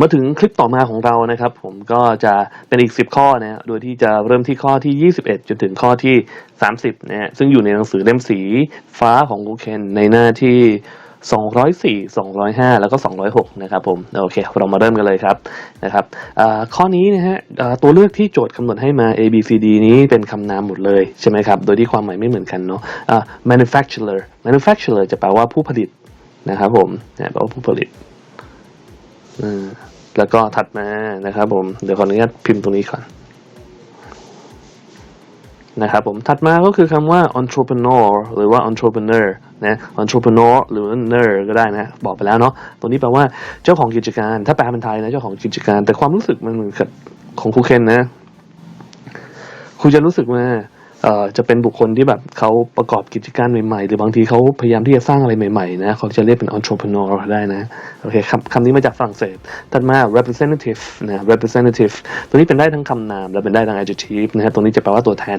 มาถึงคลิปต่อมาของเรานะครับ ผมก็จะเป็นอีก 10 ข้อนะโดยที่จะเริ่มที่ข้อที่ 21 จนถึงข้อที่ 30นะซึ่งอยู่ในหนังสือเล่มสีฟ้าของกูเคนในหน้าที่ 204 205 แล้วก็ 206 นะครับผมโอเค เรามาเริ่มกันเลยครับนะครับข้อนี้นะฮะตัวเลือกที่โจทย์กำหนดให้มา A B C D นี้เป็นคำนามหมดเลยใช่ไหมครับ โดยที่ความหมายไม่เหมือนกันเนาะ manufacturer manufacturer จะแปลว่าผู้ผลิตนะครับผมนะแปลว่าผู้ผลิต แล้วก็ถัดมานะครับผม เดี๋ยวขออนุญาตพิมพ์ตรงนี้ก่อนนะครับผม ถัดมาก็คือคำว่า entrepreneur หรือว่า entrepreneur นะ entrepreneur หรือว่า ner ก็ได้นะ บอกไปแล้วเนาะ ตัวนี้แปลว่าเจ้าของกิจการ ถ้าแปลเป็นไทยนะ เจ้าของกิจการ แต่ความรู้สึกมันเหมือนกับของครูเคนนะครูจะรู้สึกว่า เอ่อจะเป็นบุคคลที่แบบเขาประกอบกิจการใหม่ๆ หรือบางทีเขาพยายามที่จะสร้างอะไรใหม่ๆนะเขาจะเรียกเป็น entrepreneur ได้นะโอเคคำคำนี้มาจากฝรั่งเศสถัดมา representative นะ representative ตัวนี้เป็นได้ทั้งคำนามและเป็นได้ทั้ง adjective นะฮะตรงนี้จะแปลว่าตัวแทน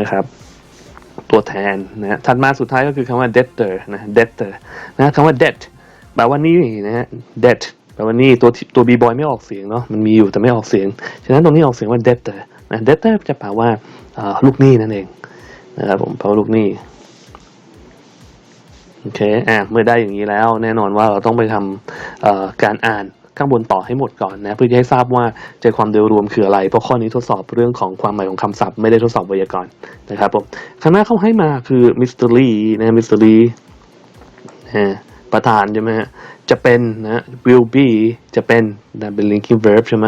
นะครับตัวแทนนะถัดมาสุดท้ายก็คือคำว่า debtor นะ debtor นะคำว่า debt แปลว่านี้นะฮะ debt แปลว่านี้ตัวตัว b boy ไม่ออกเสียงเนาะมันมีอยู่แต่ไม่ออกเสียง ฉะนั้นตรงนี้ออกเสียงว่า debtor นะ debtor จะแปลว่า ลูกหนี้นั่นเองนะครับผมแปลว่าลูกหนี้โอเคอะเมื่อได้อย่างนี้แล้ว แน่นอนว่าเราต้องไปทำการอ่านข้างบนต่อให้หมดก่อนนะเพื่อให้ทราบว่าใจความโดยรวมคืออะไร เพราะข้อนี้ทดสอบเรื่องของความหมายของคำศัพท์ไม่ได้ทดสอบไวยากรณ์นะครับผมคณะเขาให้มาคือมิสเตอรี่นะมิสเตอรี่นะประธานใช่ไหมฮะจะเป็นนะ will be จะเป็นนะเป็น linking verb ใช่ไหม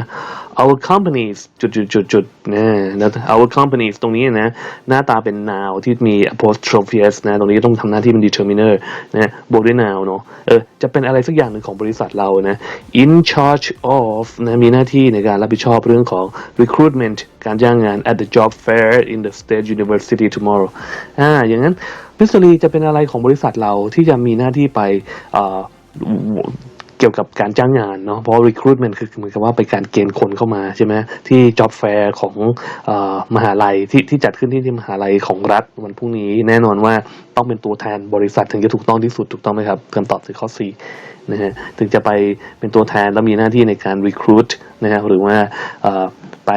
our companies จุดจุดจุดจุดนะแล้ว our companies ตรงนี้นะหน้าตาเป็น noun ที่มี apostrophe s นะตรงนี้ต้องทำหน้าที่เป็น determiner นะบวกด้วย noun เนอะเออจะเป็นอะไรสักอย่างหนึ่งของบริษัทเรานะ in charge of นะมีหน้าที่ในการรับผิดชอบเรื่องของ recruitment การจ้างงาน at the job fair in the state university tomorrow อ่าอย่างนั้นมิสซรีจะเป็นอะไรของบริษัทเราที่จะมีหน้าที่ไปอ่อเกี่ยวกับการจ้างงานเนาะเพราะ recruitment คือเหมือนกับว่าไปการเกณฑ์คนเข้ามาใช่ไหมที่ job fair ของอมหาลัยที่ที่จัดขึ้นที่ที่มหาลัยของรัฐวันพรุ่งนี้ แน่นอนว่าต้องเป็นตัวแทนบริษัทถึงจะถูกต้องที่สุดถูกต้องไหมครับคำตอบคือข้อ4นะฮะถึงจะไปเป็นตัวแทนแล้วมีหน้าที่ในการ recruit นะฮะหรือว่าไป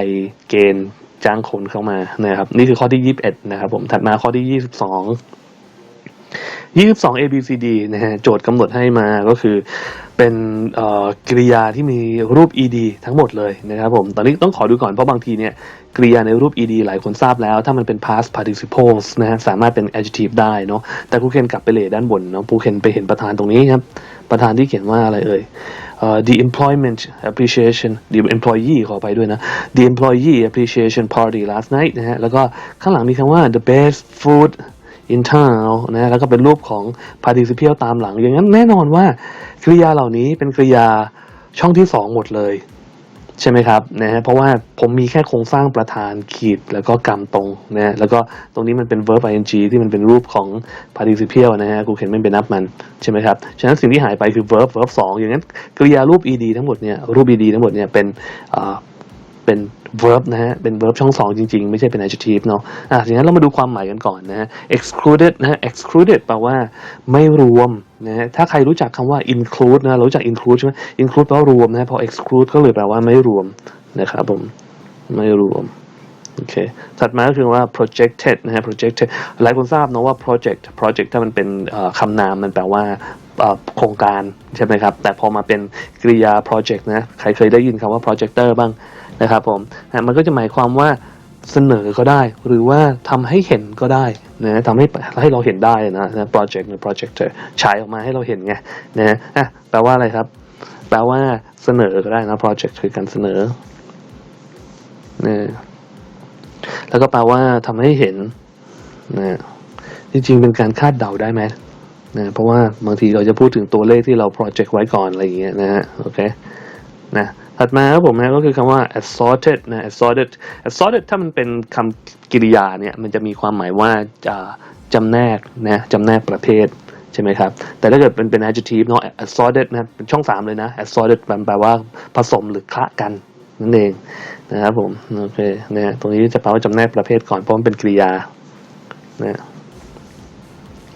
เกณฑ์จ้างคนเข้ามานะครับนี่คือข้อที่ 21 นะครับผมถัดมาข้อที่ 22 22 A B C D นะฮะโจทย์กำหนดให้มาก็คือ เป็นกริยาที่มีรูป ed ทั้งหมดเลยนะครับผม ตอนนี้ต้องขอดูก่อนเพราะบางทีเนี่ยกริยาในรูป ed หลายคนทราบแล้ว ถ้ามันเป็น past participles นะฮะสามารถเป็น adjective ได้เนาะแต่ครูเคนกลับไปเลยด้านบนเนาะครูเคนไปเห็นประธานตรงนี้ครับ ประธานที่เขียนว่าอะไรเอ่ยเอ่อ the employment appreciation the employee ขอไปด้วยนะ the employee appreciation party last night นะฮะแล้วก็ข้างหลังมีคำว่า the best food in town นะแล้วก็เป็นรูปของ participle ตามหลัง อย่างนั้นแน่นอนว่า กริยาเหล่านี้เป็นกริยาช่องที่สองหมดเลย ใช่ไหมครับนะฮะเพราะว่าผมมีแค่โครงสร้างประธานขีดแล้วก็กรรมตรงนะฮะแล้วก็ตรงนี้มันเป็น verb ing ที่มันเป็นรูปของ participle นะฮะกูเขียนไม่เป็นนับมันใช่ไหมครับฉะนั้นสิ่งที่หายไปคือ verb verb สองอย่างนั้นกริยารูป ed ทั้งหมดเนี่ยรูป ed ทั้งหมดเนี่ยเป็นอ่าเป็น verb นะฮะ เป็น verb ช่องสองจริงๆ ไม่ใช่เป็น adjective เนาะอะอย่างนั้นเรามาดูความหมายกันก่อนนะฮะ excluded นะฮะ excluded แปลว่าไม่รวมนะฮะ ถ้าใครรู้จักคำว่า include นะ รู้จัก include ใช่ไหม include แปลว่ารวมนะฮะพอ exclude ก็เลยแปลว่าไม่รวมนะครับผม ไม่รวมโอเค ถัดมาก็คือว่า projected นะฮะ projected หลายคนทราบเนอะว่า project project ถ้ามันเป็นคำนามมันแปลว่าโครงการใช่ไหมครับ แต่พอมาเป็นกริยา project นะ ใครเคยได้ยินคำว่า projector บ้าง นะครับผมนะมันก็จะหมายความว่าเสนอก็ได้ หรือว่าทำให้เห็นก็ได้นะทำให้ให้เราเห็นได้นะนะ project หรือ projector ฉายออกมาให้เราเห็นไงนะอะแปลว่าอะไรครับ แปลว่าเสนอก็ได้นะ project คือการเสนอนะแล้วก็แปลว่าทำให้เห็นนะจริงๆเป็นการคาดเดาได้ไหมนะเพราะว่าบางทีเราจะพูดถึงตัวเลขที่เรา project ไว้ก่อนอะไรอย่างเงี้ยนะฮะโอเคนะ ถัดมาครับผมนะก็คือคำว่า assorted นะ assorted assorted ถ้ามันเป็นคำกริยาเนี่ยมันจะมีความหมายว่าจะจำแนกนะจำแนกประเภทใช่ไหมครับ แต่ถ้าเกิดเป็นเป็น adjective เนาะ assorted นะเป็นช่องสามเลยนะ assorted มันแปลว่าผสมหรือคละกันนั่นเองนะครับผมโอเคเนี่ยตรงนี้จะแปลว่าจำแนกประเภทก่อนเพราะมันเป็นกริยานะ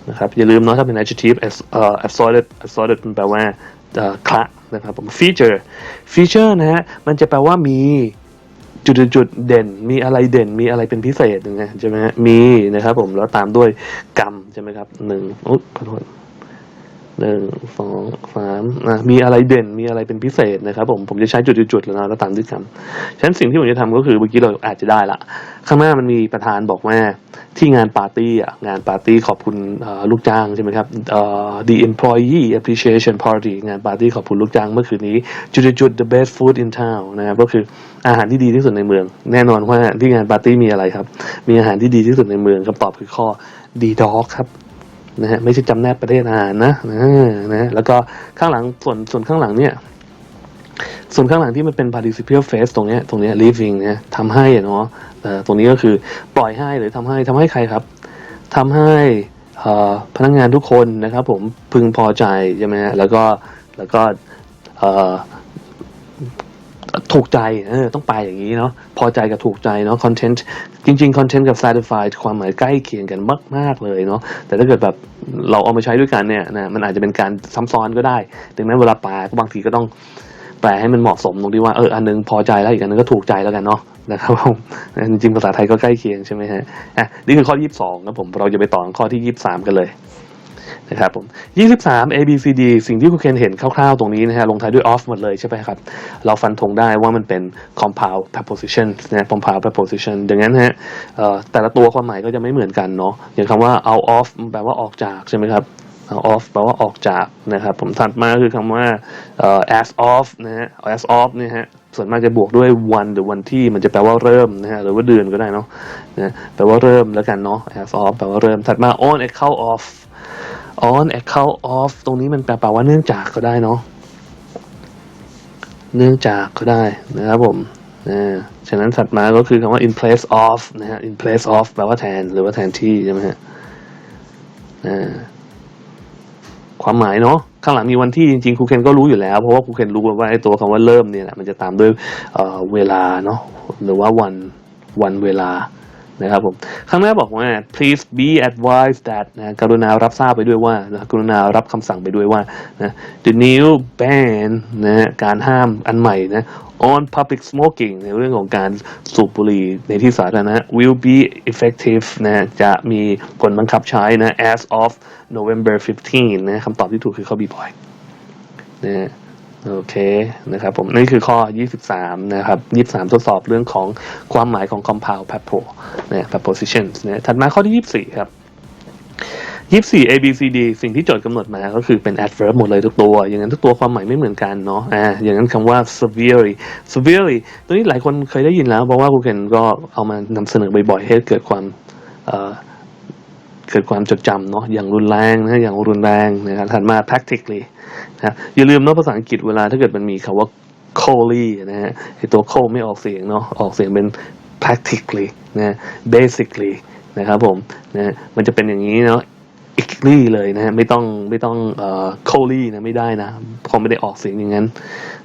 นะครับอย่าลืมเนาะถ้าเป็น adjective as เอ่อ assorted assorted มันแปลว่า คละนะครับผม feature feature นะฮะมันจะแปลว่ามีจุดจุดๆเด่นมีอะไรเด่นมีอะไรเป็นพิเศษนะใช่ไหมฮะมีนะครับผมแล้วตามด้วยกรรมใช่ไหมครับหนึ่งอุ๊ยขอโทษ หนึ่งสองสามอะมีอะไรเด่นมีอะไรเป็นพิเศษนะครับผมผมจะใช้จุดๆๆแล้วนะแล้วตามด้วยกรรมฉะนั้นสิ่งที่ผมจะทำก็คือเมื่อกี้เราอาจจะได้ละ ข้างหน้ามันมีประธานบอกว่าที่งานปาร์ตี้อะงานปาร์ตี้ขอบคุณลูกจ้างใช่ไหมครับ the employee appreciation party งานปาร์ตี้ขอบคุณลูกจ้างเมื่อคืนนี้จุดๆ the best food in town นะครับก็คืออาหารที่ดีที่สุดในเมือง แน่นอนว่าที่งานปาร์ตี้มีอะไรครับ มีอาหารที่ดีที่สุดในเมืองคำตอบคือข้อ D dog ครับ นะฮะไม่ใช่จำแนกประเทศอาหารนะนะนะแล้วก็ข้างหลังส่วนส่วนข้างหลังเนี่ยส่วนข้างหลังที่มันเป็น participial phase ตรงเนี้ยตรงเนี้ย living เนี่ยทำให้อะเนาะเอ่ตรงนี้ก็คือปล่อยให้หรือทำให้ทำให้ใครครับทำให้พนักงานทุกคนนะครับผมพึงพอใจใช่ไหมฮะแล้วก็แล้วก็ ถูกใจเออต้องไปอย่างนี้เนาะพอใจกับถูกใจเนาะ content จริงๆ content กับ satisfied ความหมายใกล้เคียงกันมาก ๆ เลยเนาะแต่ถ้าเกิดแบบเราเอามาใช้ด้วยกันเนี่ยนะมันอาจจะเป็นการซ้ำซ้อนก็ได้ ดังนั้นเวลาแปลบางทีก็ต้องแปลให้มันเหมาะสมตรงที่ว่าเอออันนึงพอใจแล้วอีกอันนึงก็ถูกใจแล้วกันเนาะนะครับผมจริงๆภาษาไทยก็ใกล้เคียงใช่ไหมฮะอะนี่คือข้อ 22ครับผมเราจะไปต่อข้อที่ 23 กันเลย นะครับผม23 A B C D สิ่งที่คุณเคนเห็นคร่าวๆตรงนี้นะฮะลงท้ายด้วย off หมดเลยใช่ไหมครับ เราฟันธงได้ว่ามันเป็น compound preposition นะ compound preposition ดังนั้นฮะแต่ละตัวความหมายก็จะไม่เหมือนกันเนาะอย่างคำว่า out of แปลว่าออกจากใช่ไหมครับ out of แปลว่าออกจากนะครับผมถัดมาคือคำว่า as of นะฮะ as of เนี่ยฮะส่วนมากจะบวกด้วยวันหรือวันที่มันจะแปลว่าเริ่มนะฮะหรือว่าเดือนก็ได้เนาะนะแปลว่าเริ่มแล้วกันเนาะ as of แปลว่าเริ่มถัดมา on account of on account of ตรงนี้มันแปลว่าเนื่องจากก็ได้เนาะเนื่องจากก็ได้นะครับผมนะฉะนั้นถัดมาก็คือคำว่า in place of นะฮะ in place of แปลว่าแทนหรือว่าแทนที่ใช่ไหมฮะอ่าความหมายเนาะข้างหลังมีวันที่จริงๆครูเคนก็รู้อยู่แล้ว เพราะว่าครูเคนรู้ว่าไอ้ตัวคำว่าเริ่มเนี่ยแหละมันจะตามด้วยเเวลาเนาะหรือว่าวันวันเวลา นะครับผมข้างหน้าบอกว่า please be advised that นะกรุณารับทราบไปด้วยว่านะกรุณารับคำสั่งไปด้วยว่านะ the new ban นะการห้ามอันใหม่นะ on public smoking ในเรื่องของการสูบบุหรี่ในที่สาธารณะ will be effective นะจะมีผลบังคับใช้นะ as of November 15นะคำตอบที่ถูกคือเข้อ B บอยนะ โอเคนะครับผมนี่คือข้อ 23 นะครับ 23 ทดสอบเรื่องของความหมายของ compound prepo นะ prepositions นะถัดมาข้อที่ 24 ครับ24 A B C D สิ่งที่โจทย์กำหนดมาก็คือเป็น adverb หมดเลยทุกตัว อย่างนั้นทุกตัวความหมายไม่เหมือนกันเนาะอ่าอย่างนั้นคำว่า severely severely ตัวนี้หลายคนเคยได้ยินแล้ว เพราะว่าครูเคนก็เอามานำเสนอบ่อยๆให้เกิดความเอ่อเกิดความจดจำเนาะอย่างรุนแรงนะอย่างรุนแรงนะครับถัดมา practically นะอย่าลืมเนาะภาษาอังกฤษเวลาถ้าเกิดมันมีคำว่า coldly นะฮะไอตัว cold ไม่ออกเสียงเนาะออกเสียงเป็น practically นะ basically นะครับผมนะมันจะเป็นอย่างนี้เนาะ i c l y เลยนะฮะไม่ต้องไม่ต้องเอ่อ coldly นะไม่ได้นะพราะไม่ได้ออกเสียงอย่างนั้น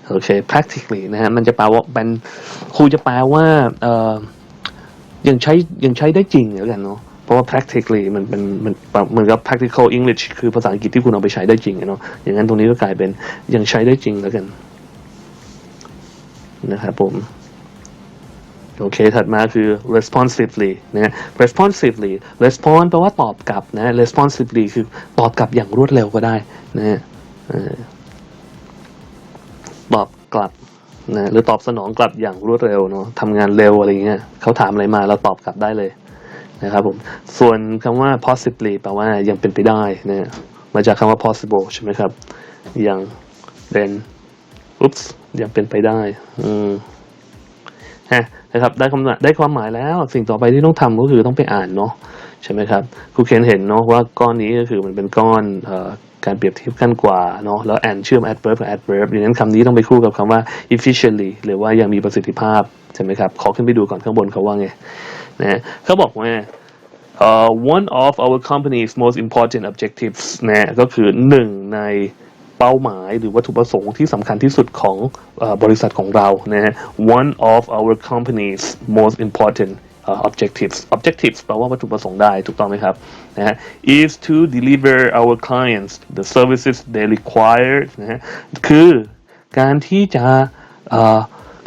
โอเค practically นะฮะมันจะแปลว่าเป็นครูจะแปลว่าเอ่อยังใช้ยังใช้ได้จริงแล้วกันเนาะ เพราะว่า practically มันเป็นมันเหมือนกับ practical English คือภาษาอังกฤษที่คุณเอาไปใช้ได้จริงเนาะอย่างนั้นตรงนี้ก็กลายเป็นยังใช้ได้จริงแล้วกันนะครับผมโอเค ถัดมาคือ responsively นะ responsively respond แปลว่าตอบกลับนะ responsively คือตอบกลับอย่างรวดเร็วก็ได้นะตอบกลับนะหรือตอบสนองกลับอย่างรวดเร็วเนาะทำงานเร็วอะไรเงี้ยเขาถามอะไรมาเราตอบกลับได้เลย นะครับผม ส่วนคำว่า possibly แปลว่ายังเป็นไปได้นะมาจากคำว่า possible ใช่ไหมครับ ยังเป็นอุ๊ปยังเป็นไปได้ อืมฮะนะครับ ได้คำได้ความหมายแล้ว สิ่งต่อไปที่ต้องทำก็คือต้องไปอ่านเนาะใช่ไหมครับครูเคนเห็นเนาะว่าก้อนนี้ก็คือมันเป็นก้อนเอ่อการเปรียบเทียบกันกว่าเนาะแล้วแอนเชื่อม adverb กับ adverb ดังนั้นคำนี้ต้องไปคู่กับคำว่า efficiently หรือว่ายังมีประสิทธิภาพ ใช่ไหมครับ ขอขึ้นไปดูก่อนข้างบนเขาว่าไง นะเขาบอกว่า uh, one of our company's most important objectives นะก็คือหนึ่งในเป้าหมายหรือวัตถุประสงค์ที่สำคัญที่สุดของอบริษัทของเรานะฮะ one of our company's most important objectives objectives แปลว่าวัตถุประสงค์ได้ถูกต้องไหมครับนะฮะ is to deliver our clients the services they require นะฮะคือการที่จะ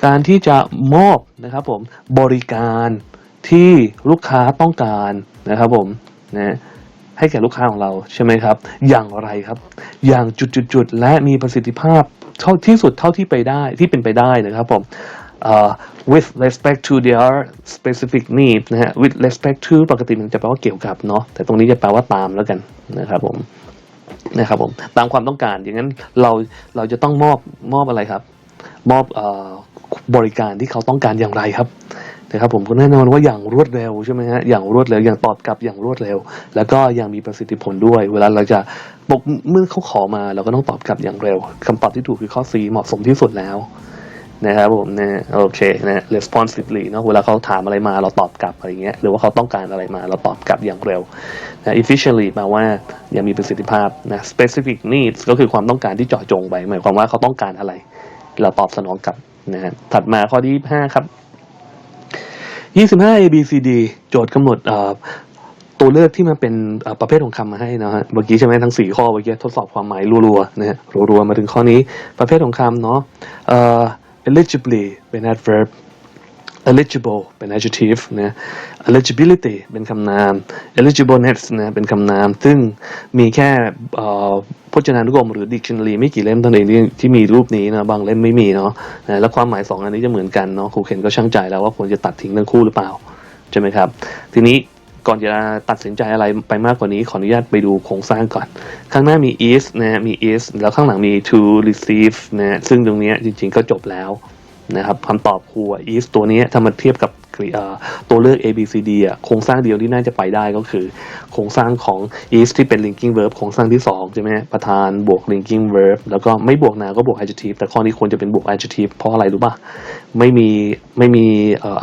การที่จะมอบนะครับผมบริการ ที่ลูกค้าต้องการนะครับผมนะให้แก่ลูกค้าของเราใช่ไหมครับ อย่างไรครับ อย่างจุดๆและมีประสิทธิภาพเท่าที่สุดเท่าที่ไปได้ที่เป็นไปได้นะครับผม uh, with respect to their specific needs นะฮะ with respect to ปกติมันจะแปลว่าเกี่ยวกับเนาะแต่ตรงนี้จะแปลว่าตามแล้วกันนะครับผมนะครับผมตามความต้องการ อย่างนั้นเราเราจะต้องมอบมอบอะไรครับ มอบอบริการที่เขาต้องการอย่างไรครับ นะครับผมก็แน่นอนว่าอย่างรวดเร็วใช่ไหมฮะอย่างรวดเร็วอย่างตอบกลับอย่างรวดเร็ว แล้วก็ยังมีประสิทธิผลด้วย เวลาเราจะปกเมื่อเขาขอมาเราก็ต้องตอบกลับอย่างเร็วคำตอบที่ถูกคือข้อ C เหมาะสมที่สุดแล้วนะครับผมนะโอเคนะ responsively เนอะเวลาเขาถามอะไรมาเราตอบกลับอะไรเงี้ยหรือว่าเขาต้องการอะไรมาเราตอบกลับอย่างเร็วนะ efficiently แปลว่ายังมีประสิทธิภาพนะ specific needs ก็คือความต้องการที่เจาะจงไปหมายความว่าเขาต้องการอะไร เราตอบสนองกลับนะฮะถัดมาข้อที่5ครับ 25 A B C D โจทย์กำหนดตัวเลือกที่มันเป็นประเภทของคำมาให้นะฮะ เมื่อกี้ใช่ไหมทั้ง 4 ข้อเมื่อกี้ทดสอบความหมายรัวๆนะฮะรัวๆ มาถึงข้อนี้ประเภทของคำเนาะเอ่อ eligibly เป็น adverb eligible เป็น adjective นะ eligibility เป็นคำนาม eligibleness นะ เป็นคำนาม ซึ่งมีแค่ พจนานุกรมหรือ dictionary ไม่กี่เล่มเท่านั้นเองที่มีรูปนี้นะบางเล่มไม่มีเนาะแล้วความหมายสองอันนี้จะเหมือนกันเนาะครูเคนก็ช่างใจแล้วว่าควรจะตัดทิ้งทั้งคู่หรือเปล่าใช่ไหมครับ ทีนี้ก่อนจะตัดสินใจอะไรไปมากกว่านี้ขออนุญาตไปดูโครงสร้างก่อน ข้างหน้ามี is นะมี is แล้วข้างหลังมี to receive นะซึ่งตรงนี้จริงๆก็จบแล้วนะครับคำตอบครูอะ is ตัวนี้ถ้ามาเทียบกับ ตัวเลือก A B C D อะโครงสร้างเดียวที่น่าจะไปได้ก็คือ โครงสร้างของ is ที่เป็น linking verb โครงสร้างที่สองใช่ไหมประธานบวก linking verb แล้วก็ไม่บวกนา ก็บวก adjective แต่ข้อนี้ควรจะเป็นบวก adjective เพราะอะไรรู้ป่ะ ไม่มีไม่มี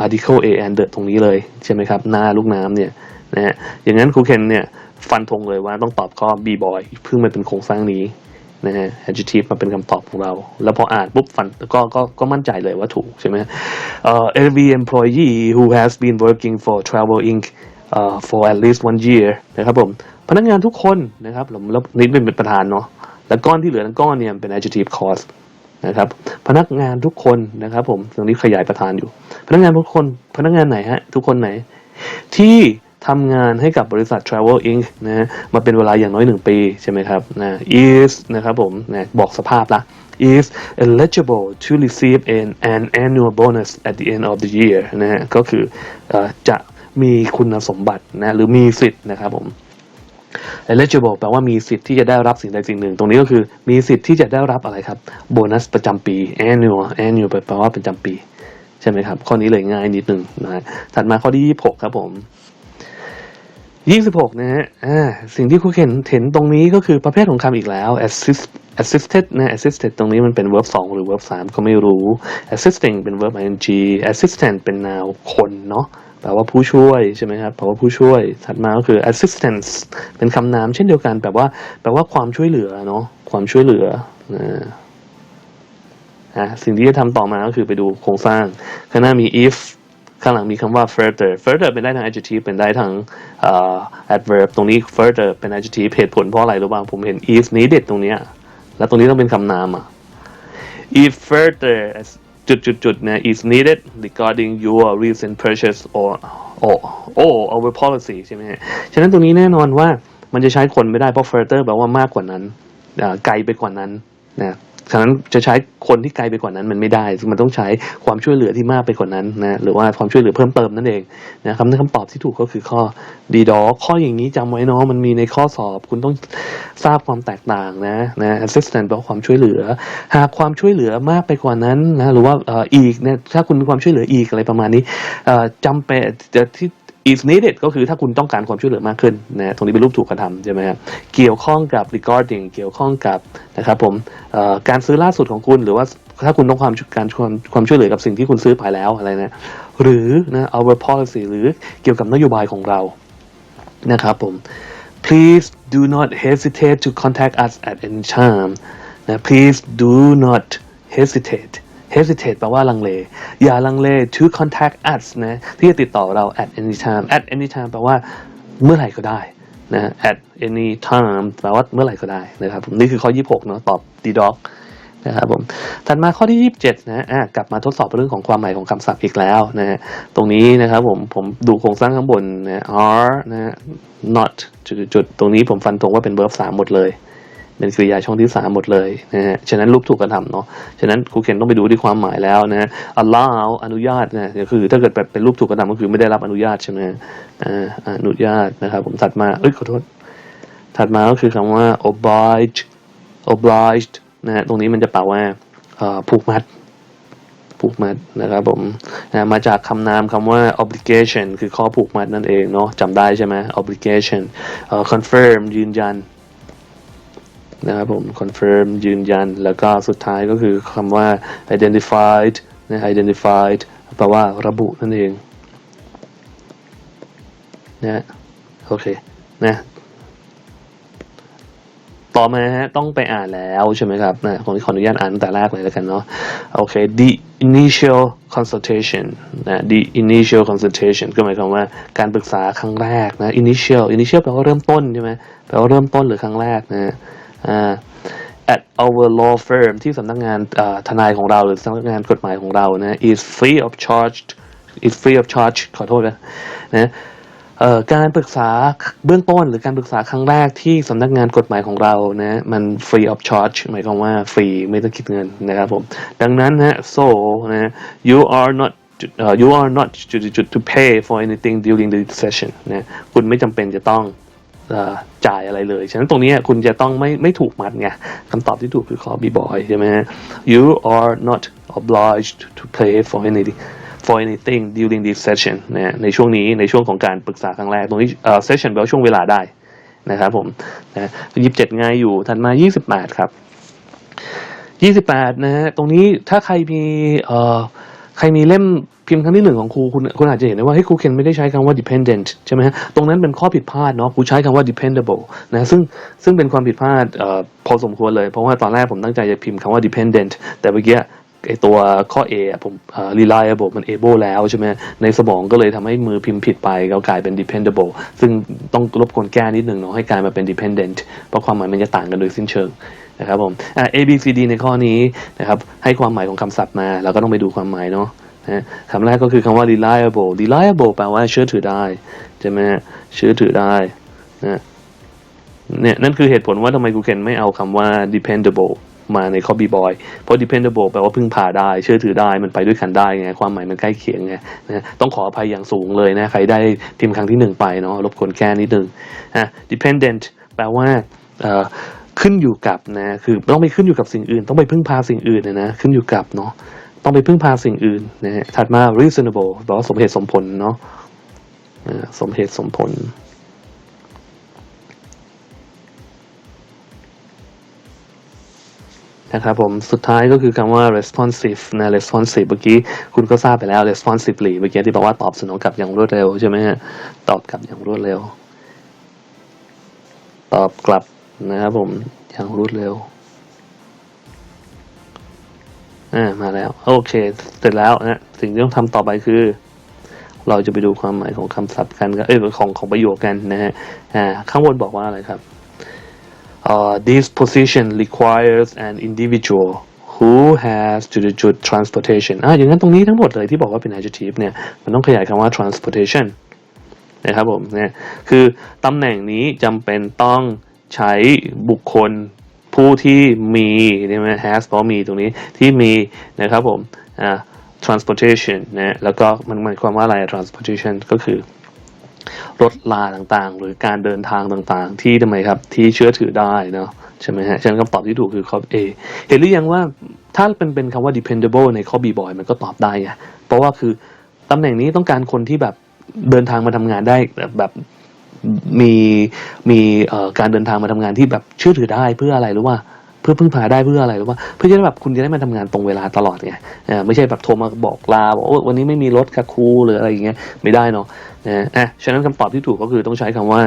article a and the ตรงนี้เลยใช่ไหมครับหน้าลูกน้ำเนี่ยนะฮะอย่างนั้นครูเคนเนี่ยฟันธงเลยว่าต้องตอบข้อ b boy เพิ่งมาเป็นโครงสร้างนี้ นะฮะ adjective มาเป็นคำตอบของเรา แล้วพออ่านปุ๊บฟันก็ก็ก็มั่นใจเลยว่าถูกใช่ไหมเอ่อ every employee who has been working for Travel Inc. uh, for at least one year นะครับผม พนักงานทุกคนนะครับผมแล้วนี่เป็นประธานเนาะแล้วก้อนที่เหลือทั้งก้อนเนี่ยเป็น adjective clause นะครับพนักงานทุกคนนะครับผมตรงนี้ขยายประธานอยู่ พนักงานทุกคนพนักงานไหนฮะทุกคนไหน ที่ ทำงานให้กับบริษัท Travel Inc. นะฮะมาเป็นเวลาอย่างน้อยหนึ่งปีใช่ไหมครับนะ is นะครับผมนะบอกสภาพละ is eligible to receive an, an annual bonus at the end of the year นะฮะก็คืออจะมีคุณสมบัตินะหรือมีสิทธิ์นะครับผม eligible แปลว่ามีสิทธิ์ที่จะได้รับสิ่งใดสิ่งหนึ่ง ตรงนี้ก็คือมีสิทธิ์ที่จะได้รับอะไรครับโบนัสประจำปี annual annual แปลว่าประจำปี ใช่ไหมครับ ข้อนี้เลยง่ายนิดนึงนะฮะถัดมาข้อที่ 26 ครับผม 26นะฮะอ่าสิ่งที่ครูเห็นเห็นตรงนี้ก็คือประเภทของคำอีกแล้ว assist assisted นะ assisted ตรงนี้มันเป็น verb 2 หรือ verb 3 ก็ไม่รู้ assisting เป็น verb ing assistant เป็น noun คนเนาะแปลว่าผู้ช่วยใช่ไหมครับแปลว่าผู้ช่วย ถัดมาก็คือ assistance เป็นคำนามเช่นเดียวกัน แปลว่าแปลว่าความช่วยเหลือเนาะความช่วยเหลือนะอะสิ่งที่จะทำต่อมาก็คือไปดูโครงสร้างข้างหน้ามี if ข้างหลังมีคำว่า further further เป็นได้ทั้ง adjective เป็นได้ทั้ง adverb ตรงนี้ further เป็น adjective เหตุผลเพราะอะไรรู้บ้างผมเห็น is needed ตรงเนี้ยแล้วตรงนี้ต้องเป็นคำนามอะ if further จุดจุดจุดๆๆนะ is needed regarding your recent purchase or or or our policy ใช่ไหมฉะนั้นตรงนี้แน่นอนว่ามันจะใช้คนไม่ได้เพราะ further แปลว่ามากกว่านั้นไกลไปกว่านั้นนะ ฉะนั้นจะใช้คนที่ไกลไปกว่านั้นมันไม่ได้ มันต้องใช้ความช่วยเหลือที่มากไปกว่านั้นนะหรือว่าความช่วยเหลือเพิ่มเติมนั่นเองนะครับนั่นคำตอบที่ถูกก็คือข้อดีดอข้ออย่างนี้จำไว้เนาะมันมีในข้อสอบ คุณต้องทราบความแตกต่างนะนะ assistant แปลว่าความช่วยเหลือ หากความช่วยเหลือมากไปกว่านั้นนะหรือว่าอีกเนี่ยถ้าคุณมีความช่วยเหลืออีกอะไรประมาณนี้เอ่อจำเป็นจะที่ is needed ก็คือถ้าคุณต้องการความช่วยเหลือมากขึ้นนะตรงนี้เป็นรูปถูกกระทำใช่ไหมครับเกี่ยวข้องกับ regarding เกี่ยวข้องกับนะครับผมการซื้อล่าสุดของคุณ หรือว่าถ้าคุณต้องความการความความช่วยเหลือกับสิ่งที่คุณซื้อไปแล้วอะไรนะหรือนะ our policy หรือเกี่ยวกับนโยบายของเรานะครับผม please do not hesitate to contact us at any time นะ please do not hesitate hesitate แปลว่าลังเล อย่าลังเล to contact us นะที่จะติดต่อเรา at any time at any time แปลว่าเมื่อไหร่ก็ได้นะ at any time แปลว่าเมื่อไหร่ก็ได้นะครับผมนี่คือข้อ 26 เนาะตอบ d dog นะครับผมถัดมาข้อที่ 27 นะอะกลับมาทดสอบเรื่องของความหมายของคำศัพท์อีกแล้วนะฮะตรงนี้นะครับผมผมดูโครงสร้างข้างบนนะ are นะฮะ not จุดๆๆตรงนี้ผมฟันธงว่าเป็น verb สามหมดเลย เป็นกริยาช่องที่สามหมดเลยนะฮะฉะนั้นรูปถูกกระทำเนาะฉะนั้นครูเคนต้องไปดูที่ความหมายแล้วนะ allow อนุญาตนะคือ ถ้าเกิดแบบเป็นรูปถูกกระทำก็คือไม่ได้รับอนุญาตใช่ไหมอ่าอนุญาตนะครับ ผมถัดมาเอ้ยขอโทษถัดมาก็คือคำว่า obliged obliged นะฮะตรงนี้มันจะแปลว่าผูกมัดผูกมัดนะครับผมนะมาจากคำนามคำว่า obligation คือข้อผูกมัดนั่นเองเนาะจำได้ใช่ไหม obligation confirm ยืนยัน นะครับผม confirm ยืนยัน แล้วก็สุดท้ายก็คือคำว่า identified นะ identified แปลว่าระบุนั่นเองนะโอเคนะต่อมาฮะต้องไปอ่านแล้วใช่ไหมครับนะผมขออนุญาตอ่านตั้งแต่แรกเลยแล้วกันเนาะโอเค the initial consultation นะ the initial consultation ก็หมายความว่าการปรึกษาครั้งแรกนะ initial initial แปลว่าเริ่มต้นใช่ไหมแปลว่าเริ่มต้นหรือครั้งแรกนะ อ่า at our law firm ที่สำนักงานทนายของเราหรือสำนักงานกฎหมายของเรานะ is free of charge is free of charge ขอโทษนะนะการปรึกษาเบื้องต้นหรือการปรึกษาครั้งแรกที่สำนักงานกฎหมายของเรานะมัน free of charge หมายความว่าฟรีไม่ต้องคิดเงินนะครับผมดังนั้นนะ so นะ you are not uh, you are not to, to, to pay for anything during the session นะคุณไม่จำเป็นจะต้อง จ่ายอะไรเลย ฉะนั้นตรงนี้คุณจะต้องไม่ไม่ถูกมัดไงคำตอบที่ถูกคือข้อ B boy ใช่ไหมฮะ you are not obliged to pay for anything for anything during this session นะในช่วงนี้ในช่วงของการปรึกษาครั้งแรก ตรงนี้เอ่อ session แปลว่าช่วงเวลาได้นะครับผมนะยี่สิบเจ็ดง่ายอยู่ถัดมายี่สิบแปดครับยี่สิบแปดนะฮะตรงนี้ถ้าใครมีเอ่อใครมีเล่ม พิมพ์ครั้งที่หนึ่งของครูคุณคุณอาจจะเห็นได้ว่าเฮ้ยครูเคนไม่ได้ใช้คำว่า dependent ใช่ไหมฮะตรงนั้นเป็นข้อผิดพลาดเนาะครูใช้คำว่า dependable นะซึ่งซึ่งเป็นความผิดพลาดออพอสมควรเลย เพราะว่าตอนแรกผมตั้งใจจะพิมพ์คำว่า dependent แต่เมื่อกี้ไอตัวข้อ A ผม reliable มัน able แล้วใช่ไหมในสมองก็เลยทำให้มือพิมพ์ผิดไปก็กลายเป็น dependable ซึ่งต้องรบกวนแก้นิดหนึ่งเนาะให้กลายมาเป็น dependent เพราะความหมายมันจะต่างกันโดยสิ้นเชิงนะครับผม A B C D ในข้อนี้นะครับให้ความหมายของคำศัพท์มาเราก็ต้องไปดูความหมายเนาะ นะคำแรกก็คือคำว่า reliable reliable แปลว่าเชื่อถือได้ใช่ไหมฮะเชื่อถือได้นะเนี่ยนั่นคือเหตุผลว่าทำไมกูเคนไม่เอาคำว่า dependable มาในข้อ B boy เพราะ dependable แปลว่าพึ่งพาได้ เชื่อถือได้มันไปด้วยกันได้ไง ความหมายมันใกล้เคียงไงนะต้องขออภัยอย่างสูงเลยนะ ใครได้พิมพ์ครั้งที่หนึ่งไปเนาะรบกวนแก้นิดนึงนะ dependent แปลว่าขึ้นอยู่กับนะคือต้องไปขึ้นอยู่กับสิ่งอื่น ต้องไปพึ่งพาสิ่งอื่นนะนะขึ้นอยู่กับเนาะ ต้องไปพึ่งพาสิ่งอื่นนะฮะถัดมา reasonable แปลว่าสมเหตุสมผลเนาะสมเหตุสมผล นะครับผม สุดท้ายก็คือคำว่า responsive นะ responsive เมื่อกี้คุณก็ทราบไปแล้ว responsively เมื่อกี้ที่บอกว่าตอบสนองกลับอย่างรวดเร็วใช่ไหมฮะ ตอบกลับอย่างรวดเร็ว ตอบกลับนะครับผม อย่างรวดเร็ว อ่ามาแล้ว โอเค เสร็จแล้วนะสิ่งที่ต้องทำต่อไปคือ เราจะไปดูความหมายของคำศัพท์กันก็เอ้ยของของประโยคกันนะฮะอ่าข้างบนบอกว่าอะไรครับ uh, this position requires an individual who has จุดจุด transportation อ่าอย่างนั้นตรงนี้ทั้งหมดเลยที่บอกว่าเป็น adjective เนี่ย มันต้องขยายคำว่า transportation นะครับผมเนี่ยคือตำแหน่งนี้จำเป็นต้องใช้บุคคล ผู้ที่มีใช่ไหม has เพราะมีตรงนี้ที่มีนะครับผมอ่า transportation นะแล้วก็มันหมายความว่าอะไร transportation ก็คือรถลาต่างๆ หรือการเดินทางต่างๆ ที่ทำไมครับ ที่เชื่อถือได้เนาะใช่ไหมฮะฉะนั้นคำตอบที่ถูกคือข้อ A เห็นหรือยังว่าถ้าเป็นเป็นคำว่า dependable ในข้อ B boy มันก็ตอบได้ไงเพราะว่าคือตำแหน่งนี้ต้องการคนที่แบบเดินทางมาทำงานได้แบบ มีมีการเดินทางมาทำงานที่แบบเชื่อถือได้เพื่ออะไรรู้ว่าเพื่อพึ่งพาได้เพื่ออะไรรู้ว่า เพื่อจะได้แบบคุณจะได้มาทำงานตรงเวลาตลอดไงไม่ใช่แบบโทรมาบอกลาบอกโอ้วันนี้ไม่มีรถค่ะครูหรืออะไรอย่างเงี้ยไม่ได้เนาะนะอะฉะนั้นคำตอบที่ถูกก็คือต้องใช้คำว่า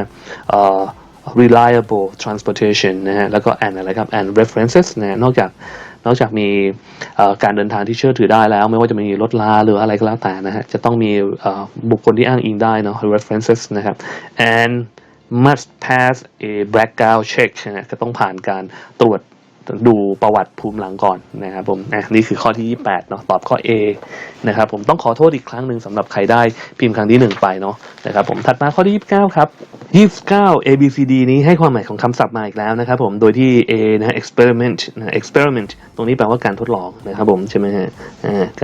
reliable transportation นะฮะแล้วก็ and อะไรครับ and references นะนอกจาก นอกจากมีการเดินทางที่เชื่อถือได้แล้ว ไม่ว่าจะมีรถลาหรืออะไรก็แล้วแต่นะฮะจะต้องมีบุคคลที่อ้างอิงได้เนาะ references นะครับ and must pass a background check นะฮะก็ต้องผ่านการตรวจ ดูประวัติภูมิหลังก่อนนะครับผมอะนี่คือข้อที่ 28เนาะตอบข้อ A นะครับผมต้องขอโทษอีกครั้งหนึ่งสำหรับใครได้พิมพ์ครั้งที่ 1 ไปเนาะนะครับผมถัดมาข้อที่ 29 ครับ 29 A B C D นี้ให้ความหมายของคำศัพท์มาอีกแล้วนะครับผมโดยที่ A นะ experiment นะ experiment ตรงนี้แปลว่าการทดลองนะครับผมใช่ไหมฮะ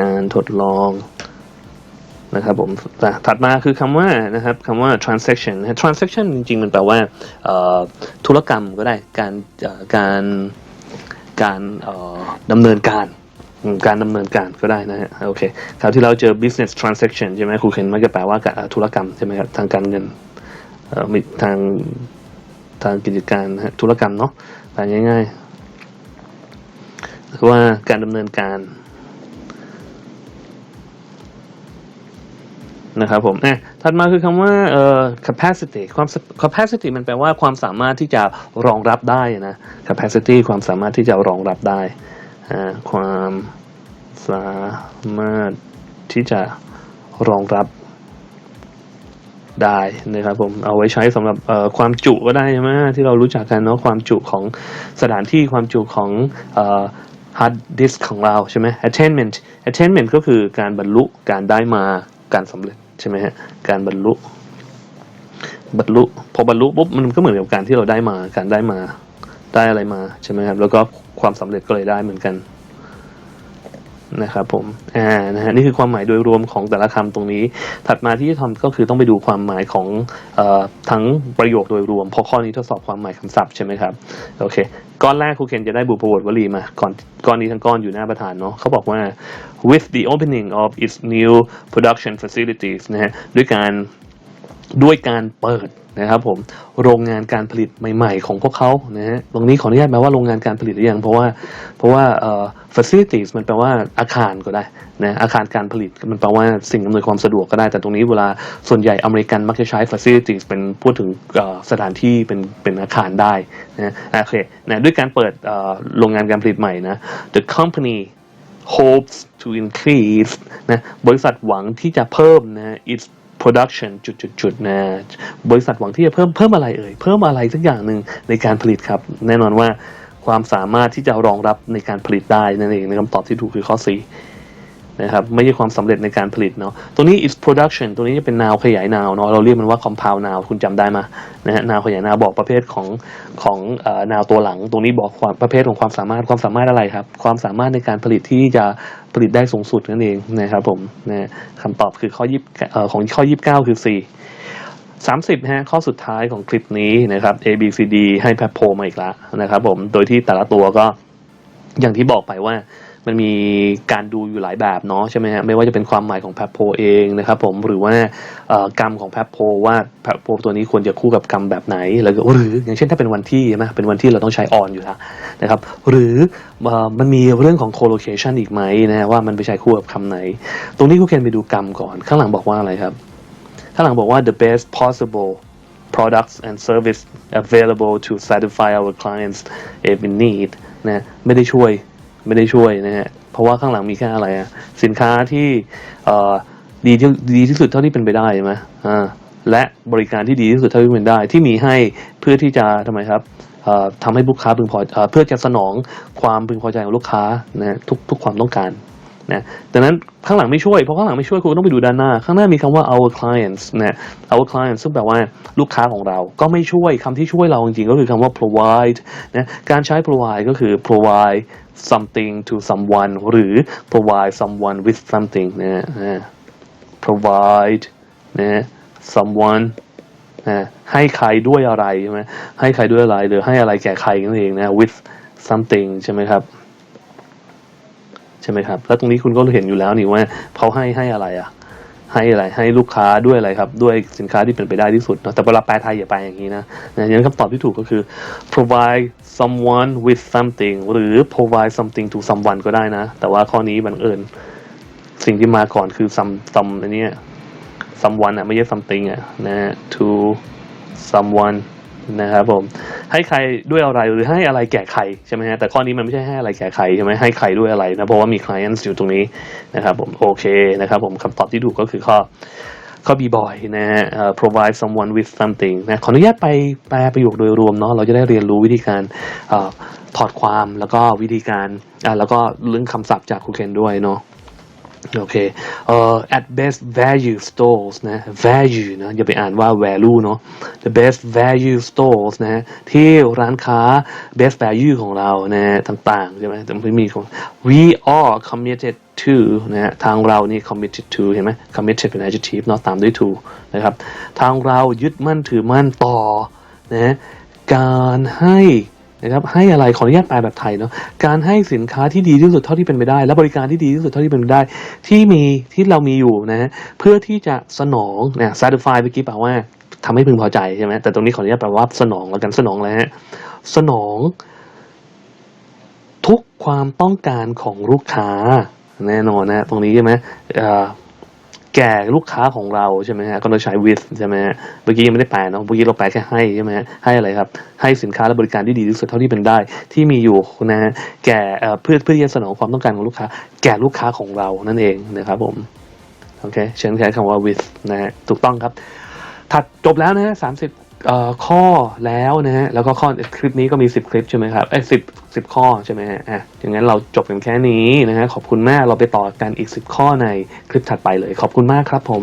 การทดลองนะครับผมแต่ถัดมาคือคำว่านะครับคำว่า transactiontransaction จริงๆ มันแปลว่าธุรกรรมก็ได้การการ การเอ่อดำเนินการการดำเนินการก็ได้นะฮะโอเคคราวที่เราเจอ business transaction ใช่ไหมครูเคนมันจะแปลว่าการเอ่อธุรกรรมใช่ไหมครับทางการเงินมีทางทางกิจการธุรกรรมเนาะแปลง่ายๆคือว่าการดำเนินการ นะครับผมอะถัดมาคือคำว่าเอ่อ capacity ความ capacity มันแปลว่าความสามารถที่จะรองรับได้นะ capacity ความสามารถที่จะรองรับได้อ่าความสามารถที่จะรองรับได้นะครับผมเอาไว้ใช้สำหรับเอ่อความจุก็ได้ใช่ไหมที่เรารู้จักกันเนาะความจุของสถานที่ความจุของเอ่อ hard disk ของเราใช่ไหม attainment attainment ก็คือการบรรลุการได้มาการสำเร็จ ใช่ไหมฮะการบรรลุ บรรลุพอบรรลุปุ๊บมันก็เหมือนกับการที่เราได้มาการได้มาได้อะไรมาใช่ไหมครับแล้วก็ความสำเร็จก็เลยได้เหมือนกันนะครับผมอ่านะฮะนี่คือความหมายโดยรวมของแต่ละคำตรงนี้ ถัดมาที่จะทำก็คือต้องไปดูความหมายของอทั้งประโยคโดยรวมเพราะข้อนี้ทดสอบความหมายคำศัพท์ใช่ไหมครับโอเค ก้อนแรกครูเคนจะได้บุพบทวลีมาก่อนก้อนนี้ทั้งก้อนอยู่หน้าประธานเนาะเขาบอกว่า with the opening of its new production facilities นะฮะด้วยการ ด้วยการเปิดนะครับผมโรงงานการผลิตใหม่ ๆ ของพวกเขานะฮะตรงนี้ขออนุญาตแปลว่าโรงงานการผลิตหรือยังเพราะว่าเพราะว่าเอ่อ facilities มันแปลว่าอาคารก็ได้นะอาคารการผลิตมันแปลว่าสิ่งอำนวยความสะดวกก็ได้แต่ตรงนี้เวลาส่วนใหญ่อเมริกันมักจะใช้ facilities เป็นพูดถึงสถานที่เป็นเป็นอาคารได้นะโอเคนะด้วยการเปิดโรงงานการผลิตใหม่นะ the company hopes to increase นะบริษัทหวังที่จะเพิ่มนะ its production จุดๆๆนะบริษัทหวังที่จะเพิ่มเพิ่มอะไรเอ่ย เพิ่มอะไรสักอย่างหนึ่งในการผลิตครับ แน่นอนว่าความสามารถที่จะรองรับในการผลิตได้นั่นเองในคำตอบที่ถูกคือข้อ 4 นะครับไม่ใช่ความสำเร็จในการผลิตเนาะตัวนี้ is production ตัวนี้จะเป็น noun ขยาย noun เนาะเราเรียกมันว่า compound noun คุณจำได้มานะฮะ noun ขยาย noun บอกประเภทของของเอ่อ noun ตัวหลังตรงนี้บอกความประเภทของความสามารถความสามารถอะไรครับ ความสามารถในการผลิตที่จะผลิตได้สูงสุดนั่นเองนะครับผมนะคำตอบคือข้อยี่เอ่อของข้อ 29 คือ 4 30ฮะข้อสุดท้ายของคลิปนี้นะครับ A B C D ให้แพทโพลมาอีกแล้วนะครับผมโดยที่แต่ละตัวก็อย่างที่บอกไปว่า มันมีการดูอยู่หลายแบบเนาะใช่ไหมฮะไม่ว่าจะเป็นความหมายของแพทโพเองนะครับผมหรือว่ากรรมของแพทโพว่าแพทโพตัวนี้ควรจะคู่กับกรรมแบบไหนแล้วก็หรืออย่างเช่นถ้าเป็นวันที่ใช่ไหมเป็นวันที่เราต้องใช้ออนอยู่แล้วนะครับหรือมันมีเรื่องของ collocation อีกไหมนะว่ามันไปใช้คู่กับคำไหน ตรงนี้คุณเคนไปดูกรรมก่อน ข้างหลังบอกว่าอะไรครับ ข้างหลังบอกว่า the best possible products and service available to satisfy our clients every need นะไม่ได้ช่วย ไม่ได้ช่วยนะฮะเพราะว่าข้างหลังมีแค่อะไรอะสินค้าที่เอ่อดีที่ดีที่สุดเท่าที่เป็นไปได้ใช่ไหมอ่าและบริการที่ดีที่สุดเท่าที่เป็นได้ ที่มีให้เพื่อที่จะทำไมครับเอ่อทำให้ลูกค้าพึงพอเอ่อเพื่อจะสนองความพึงพอใจของลูกค้านะฮะทุกทุกความต้องการ นะดังนั้นข้างหลังไม่ช่วยเพราะข้างหลังไม่ช่วยคุณต้องไปดูด้านหน้า ข้างหน้ามีคำว่า our clients นะ our clients ซึ่งแปลว่าลูกค้าของเราก็ไม่ช่วยคำที่ช่วยเราจริงๆ ก็คือคำว่า provide นะการใช้ provide ก็คือ provide something to someone หรือ provide someone with something นะนะ provide นะ someone นะให้ใครด้วยอะไรใช่ไหมให้ใครด้วยอะไรหรือให้อะไรแก่ใครนั่นเองนะ with something ใช่ไหมครับ ช่ไหมครับ แล้วตรงนี้คุณก็เห็นอยู่แล้วนี่ว่าเขาให้ให้อะไรอะ ให้อะไร ให้ลูกค้าด้วยอะไรครับ ด้วยสินค้าที่เป็นไปได้ที่สุดนะแต่เวลาแปลไทยอย่าแปลอย่างนี้นะนะอย่างนั้นคำตอบที่ถูกก็คือ provide someone with something หรือ provide something to someone ก็ได้นะ แต่ว่าข้อนี้บังเอิญสิ่งที่มาก่อนคือ some some อันเนี้ย someone อะไม่ใช่ something อะนะ to someone นะครับผมให้ใครด้วยอะไรหรือให้อะไรแก่ใครใช่ไหมฮะแต่ข้อนี้มันไม่ใช่ให้อะไรแก่ใครใช่ไหมให้ใครด้วยอะไรนะเพราะว่ามี clients อยู่ตรงนี้นะครับผมโอเคนะครับผมคำตอบที่ถูกก็คือข้อข้อ B boy นะฮะ provide someone with something นะขออนุญาตไปแปลประโยคโดยรวมเนาะเราจะได้เรียนรู้วิธีการอถอดความแล้วก็วิธีการแล้วก็เรื่องคำศัพท์จากครูเคนด้วยเนาะ โอเคเอ่อ at best value stores นะ value นะอย่าไปอ่านว่า value เนาะ the best value stores นะที่ร้านค้า best value ของเรานะต่างๆใช่ไหมแต่ไม่มีของ we are committed to นะทางเรานี่ committed to เห็นไหม committed เป็น adjective เนาะตามด้วย to นะครับ ทางเรายึดมั่นถือมั่นต่อนะการให้ นะครับให้อะไรขออนุญาตแปลแบบไทยเนาะการให้สินค้าที่ดีที่สุดเท่าที่เป็นไปได้ และบริการที่ดีที่สุดเท่าที่เป็นไปได้ ที่มีที่เรามีอยู่นะฮะเพื่อที่จะสนองเนะ satisfy เมื่อกี้แปลว่าทำให้พึงพอใจใช่ไหมแต่ตรงนี้ขออนุญาตแปลว่าสนองแล้วกันสนองอะไรฮะสนอง ทุกความต้องการของลูกค้าแน่นอนนะตรงนี้ใช่ไหม แก่ลูกค้าของเราใช่ไหมฮะก็ต้องใช้ with ใช่ไหมฮะเมื่อกี้ยังไม่ได้แปลเนาะเมื่อกี้เราแปลแค่ให้ใช่ไหมฮะให้อะไรครับ ให้สินค้าและบริการที่ดีที่สุดเท่าที่เป็นได้ ที่มีอยู่นะฮะแก่เพื่อเพื่อที่จะสนองความต้องการของลูกค้า แก่ลูกค้าของเรานั่นเองนะครับผมโอเคเช่นใช้คำว่า with นะฮะถูกต้องครับ ถัดจบแล้วนะฮะสามสิบข้อแล้วนะฮะแล้วก็ข้อคลิปนี้ก็มีสิบคลิปใช่ไหมครับเอ้สิบ สิบข้อใช่ไหมฮะอะอย่างนั้นเราจบกันแค่นี้นะฮะขอบคุณมากเราไปต่อกันอีกสิบข้อในคลิปถัดไปเลย ขอบคุณมากครับผม